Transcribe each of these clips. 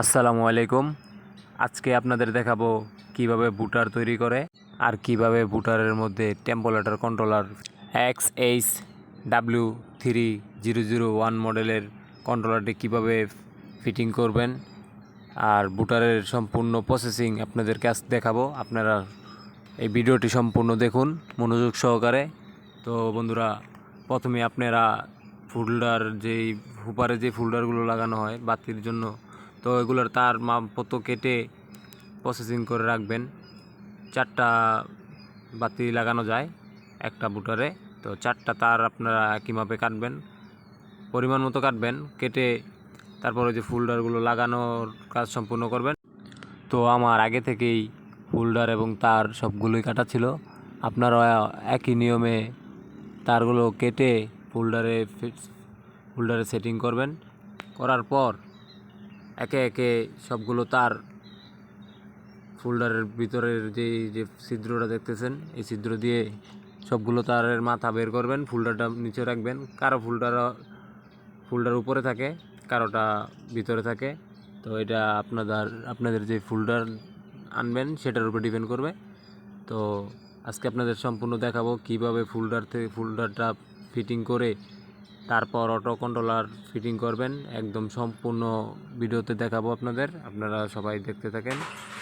আসসালামু আলাইকুম। আজকে আপনাদের দেখাবো কীভাবে বুটার তৈরি করে আর কীভাবে বুটারের মধ্যে temperature controller X H W three zero zero one মডেলের কন্ট্রোলারটি কীভাবে ফিটিং করবেন আর বুটারের সম্পূর্ণ প্রসেসিং আপনাদেরকে আজ দেখাবো। আপনারা এই ভিডিওটি সম্পূর্ণ দেখুন, মনোযোগ সহকারে। তো বন্ধুরা, প্রথমে আপনারা ফোল্ডার যেই, হুপারে যে ফোল্ডারগুলো লাগানো হয়, বাতির জন্য তো এগুলোর তার মাপত কেটে প্রসেসিং করে রাখবেন। চারটা বাতি লাগানো যায় একটা বুটারে। তো চারটা তার আপনারা একই মাপে কাটবেন, পরিমাণ মতো কাটবেন, কেটে তারপরে যে ফোল্ডারগুলো লাগানোর কাজ সম্পূর্ণ করবেন। তো আমার আগে থেকেই ফোল্ডার এবং তার সবগুলোই কাটা ছিল। আপনারা একই নিয়মে তারগুলো কেটে ফোল্ডারে ফোল্ডারে সেটিং করবেন। করার পর একে একে সবগুলো তার ফোল্ডারের ভিতরের যে যে ছিদ্রটা দেখতেছেন, এই ছিদ্র দিয়ে সবগুলো তারের মাথা বের করবেন, ফোল্ডারটা নিচে রাখবেন। কারও ফোল্ডার ফোল্ডার উপরে থাকে, কারোটা ভিতরে থাকে। তো এটা আপনাদের আপনাদের যে ফোল্ডার আনবেন, সেটার উপর ডিপেন্ড করবে। তো আজকে আপনাদের সম্পূর্ণ দেখাবো কীভাবে ফোল্ডার থেকে, ফোল্ডারটা ফিটিং করে তারপর অটো কন্ট্রোলার ফিটিং করবেন। একদম সম্পূর্ণ ভিডিওতে দেখাবো আপনাদের। আপনারা সবাই দেখতে থাকেন।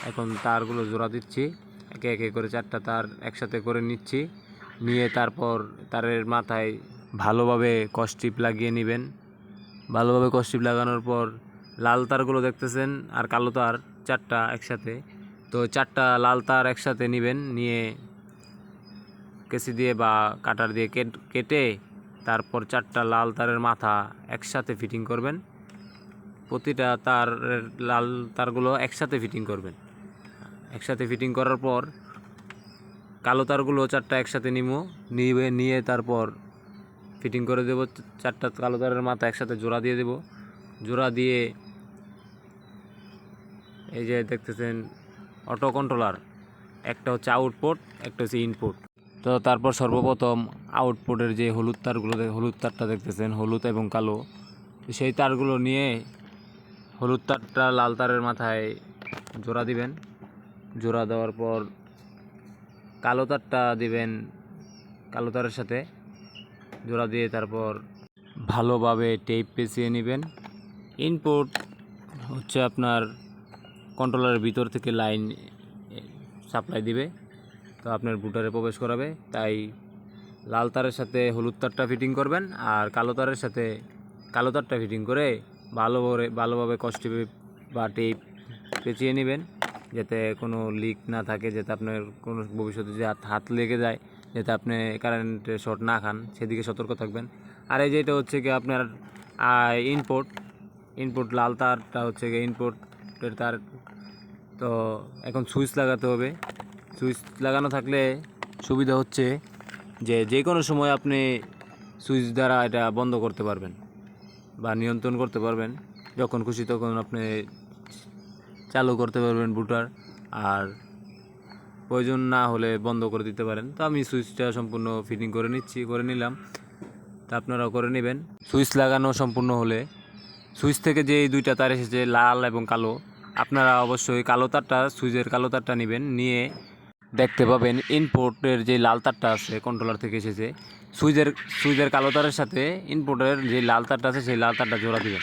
এখন তারগুলো জোড়া দিচ্ছি। একে একে করে চারটা তার একসাথে করে নিচ্ছি। নিয়ে তারপর তারের মাথায় ভালোভাবে কস্টিপ লাগিয়ে নেবেন। ভালোভাবে কস্টিপ লাগানোর পর লাল তারগুলো দেখতেছেন আর কালো তার চারটা একসাথে। তো চারটা লাল তার একসাথে নেবেন। নিয়ে কেসি দিয়ে বা কাটার দিয়ে কেট- তারপর চারটা লাল তারের মাথা একসাথে ফিটিং করবেন। প্রতিটা তারের লাল তারগুলো একসাথে ফিটিং করবেন। একসাথে ফিটিং করার পর কালো তারগুলো চারটা একসাথে নিমো নিয়ে নিয়ে তারপর ফিটিং করে দেবো। চারটা কালো তারের মাথা একসাথে জোড়া দিয়ে দেবো। জোড়া দিয়ে এই যে দেখতেছেন অটো কন্ট্রোলার একটা হচ্ছে আউটপুট একটা হচ্ছে ইনপুট তো তারপর সর্বপ্রথম আউটপুটের যে হলুদ তারগুলো হলুদ তারটা দেখতেছেন, হলুদ এবং কালো। সেই তারগুলো নিয়ে হলুদ তারটা লাল তারের মাথায় জোড়া দিবেন। জোড়া দেওয়ার পর কালো তারটা দিবেন কালো তারের সাথে। জোড়া দিয়ে তারপর ভালোভাবে টেপ পেঁচিয়ে নেবেন। ইনপুট হচ্ছে আপনার কন্ট্রোলারের ভিতর থেকে লাইন সাপ্লাই দিবে। তো আপনার বুটারে প্রবেশ করাবে। তাই লাল তারের সাথে হলুদ তারটা ফিটিং করবেন আর কালো তারের সাথে কালো তারটা ফিটিং করে ভালোভাবে ভালোভাবে কষ্টি বা টেপ পেঁচিয়ে নেবেন, যাতে কোনো লিক না থাকে, যাতে আপনার কোনো ভবিষ্যতে যে হাত হাত লেগে যায়, যাতে আপনি কারেন্টে শর্ট না খান। সেদিকে সতর্ক থাকবেন। আর এই যেটা হচ্ছে কি আপনার ইনপুট ইনপুট লাল তারটা হচ্ছে গিয়ে ইনপুটের তার তো এখন সুইচ লাগাতে হবে। সুইচ লাগানো থাকলে সুবিধা হচ্ছে যে যে কোনো সময় আপনি সুইচ দ্বারা এটা বন্ধ করতে পারবেন বা নিয়ন্ত্রণ করতে পারবেন। যখন খুশি তখন আপনি চালু করতে পারবেন বুটার আর প্রয়োজন না হলে বন্ধ করে দিতে পারেন। তো আমি সুইচটা সম্পূর্ণ ফিটিং করে নিচ্ছি, করে নিলাম। তা আপনারাও করে নেবেন। সুইচ লাগানো সম্পূর্ণ হলে সুইচ থেকে যে দুইটা তার এসেছে, লাল এবং কালো, আপনারা অবশ্যই কালো তারটা, সুইচের কালো তারটা নেবেন। নিয়ে দেখতে পাবেন ইনপুটের যে লাল তারটা আছে কন্ট্রোলার থেকে এসেছে। সুইচের সুইচের কালো তারের সাথে ইনপুটের যে লাল তারটা আছে, সেই লাল তারটা জোড়া দেবেন।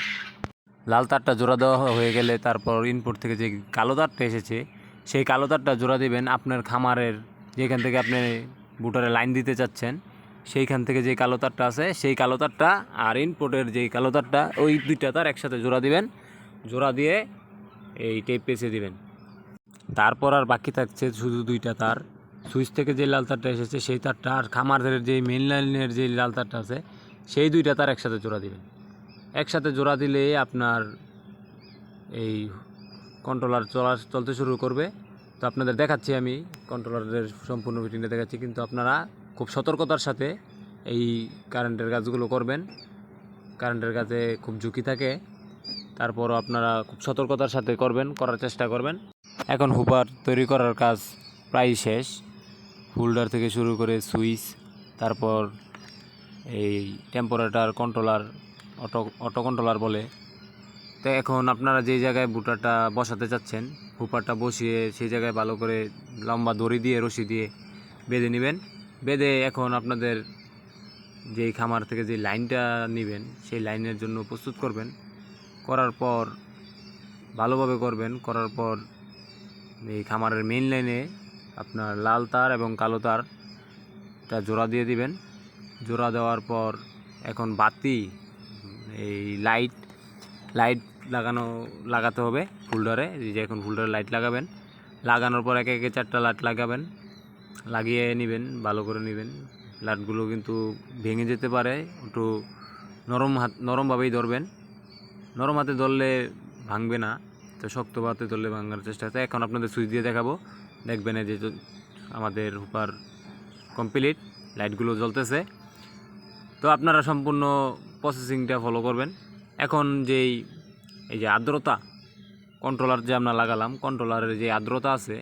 লাল তারটা জোড়া দেওয়া হয়ে গেলে তারপর ইনপুট থেকে যে কালো তারটা এসেছে, সেই কালো তারটা জোড়া দিবেন আপনার খামারের যেখান থেকে আপনি বুটারে লাইন দিতে চাচ্ছেন, সেইখান থেকে যে কালো তারটা আছে, সেই কালো তারটা আর ইনপুটের যে কালো তারটা, ওই দুইটা তার একসাথে জোড়া দিবেন। জোড়া দিয়ে এই টেপ পেঁচে দিবেন। তারপর আর বাকি থাকছে শুধু দুইটা তার। সুইচ থেকে যে লাল তারটা এসেছে, সেই তারটা আর খামারের যে মেন লাইনের যে লাল তারটা আছে, সেই দুইটা তার একসাথে জোড়া দিবেন একসাথে জোড়া দিলে আপনার এই কন্ট্রোলার চলা চলতে শুরু করবে। তো আপনাদের দেখাচ্ছি আমি কন্ট্রোলারের সম্পূর্ণ ফিটিংটা দেখাচ্ছি, কিন্তু আপনারা খুব সতর্কতার সাথে এই কারেন্টের কাজগুলো করবেন। কারেন্টের কাজে খুব ঝুঁকি থাকে। তারপরও আপনারা খুব সতর্কতার সাথে করবেন, করার চেষ্টা করবেন। এখন হুপার তৈরি করার কাজ প্রায় শেষ। হোল্ডার থেকে শুরু করে সুইচ, তারপর এই temperature controller auto auto controller বলে। তো এখন আপনারা যে জায়গায় বুটাটা বসাতে চাচ্ছেন, হুপারটা বসিয়ে সেই জায়গায় ভালো করে লম্বা দড়ি দিয়ে, রশি দিয়ে বেঁধে নেবেন। বেঁধে এখন আপনাদের যেই খামার থেকে যে লাইনটা নেবেন, সেই লাইনের জন্য প্রস্তুত করবেন। করার পর ভালোভাবে করবেন। করার পর এই খামারের মেইন লাইনে আপনার লাল তার এবং কালো তারটা জোড়া দিয়ে দিবেন। জোড়া দেওয়ার পর এখন বাতি, এই লাইট লাইট লাগানো, লাগাতে হবে ফুলডারে যে এখন ফুলডারে লাইট লাগাবেন। লাগানোর পর একে একে চারটা লাইট লাগাবেন। লাগিয়ে নেবেন, ভালো করে নেবেন। লাইটগুলো কিন্তু ভেঙে যেতে পারে, একটু নরম হাত নরমভাবেই ধরবেন। নরম হাতে ধরলে ভাঙবে না। তো শক্ত হাতে ধরলে ভাঙার চেষ্টা আছে। এখন আপনাদের সুইচ দিয়ে দেখাবো। দেখবেন যে আমাদের হুপার কমপ্লিট লাইটগুলো জ্বলতেছে। তো আপনারা সম্পূর্ণ প্রসেসিংটা ফলো করবেন। এখন যেই, এই যে আর্দ্রতা কন্ট্রোলার যে আমরা লাগালাম কন্ট্রোলারের যে আর্দ্রতা আছে,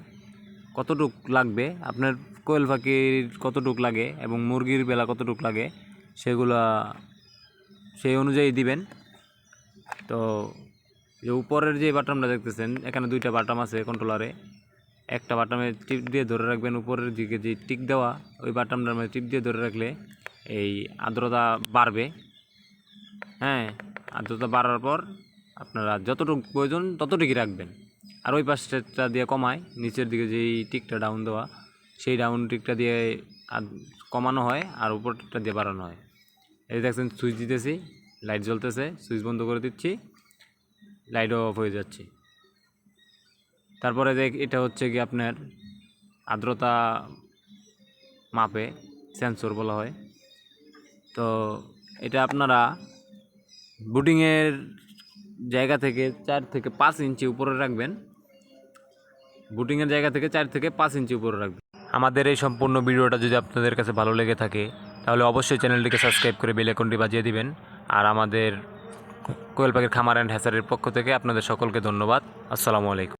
কতটুক লাগবে? আপনার কোয়েল পাখির কতটুক লাগে এবং মুরগির বেলা কতটুক লাগে, সেগুলা সেই অনুযায়ী দিবেন। তো যে উপরের যে বাটামটা দেখতেছেন, এখানে দুইটা বাটাম আছে কন্ট্রোলারে একটা বাটামে টিপ দিয়ে ধরে রাখবেন, উপরের দিকে যে টিক দেওয়া, ওই বাটামটার মধ্যে টিপ দিয়ে ধরে রাখলে এই আর্দ্রতা বাড়বে। হ্যাঁ আর্দ্রতা বাড়ার পর আপনারা যতটুকু প্রয়োজন ততটুকুই রাখবেন। আর ওই পাশটা দিয়ে কমায়, নিচের দিকে যেই টিকটা ডাউন দেওয়া, সেই ডাউন টিকটা দিয়ে কমানো হয় আর উপরটা দিয়ে বাড়ানো হয়। এই দেখছেন সুইচ দিতেছি লাইট জ্বলতেছে সুইচ বন্ধ করে দিচ্ছি। লাইটও অফ হয়ে যাচ্ছে। তারপরে দেখ, এটা হচ্ছে কি আপনার আর্দ্রতা মাপে সেন্সর বলা হয়। তো এটা আপনারা বুটিংয়ের জায়গা থেকে চার থেকে পাঁচ ইঞ্চি উপরে রাখবেন। বুটিংয়ের জায়গা থেকে চার থেকে পাঁচ ইঞ্চি উপরে রাখবেন। আমাদের এই সম্পূর্ণ ভিডিওটা যদি আপনাদের কাছে ভালো লেগে থাকে, তাহলে অবশ্যই চ্যানেলটিকে সাবস্ক্রাইব করে বেল আইকনটি বাজিয়ে দিবেন। আর আমাদের কোয়েল পাখির খামার অ্যান্ড হ্যাসারের পক্ষ থেকে আপনাদের সকলকে ধন্যবাদ। আসসালামু আলাইকুম।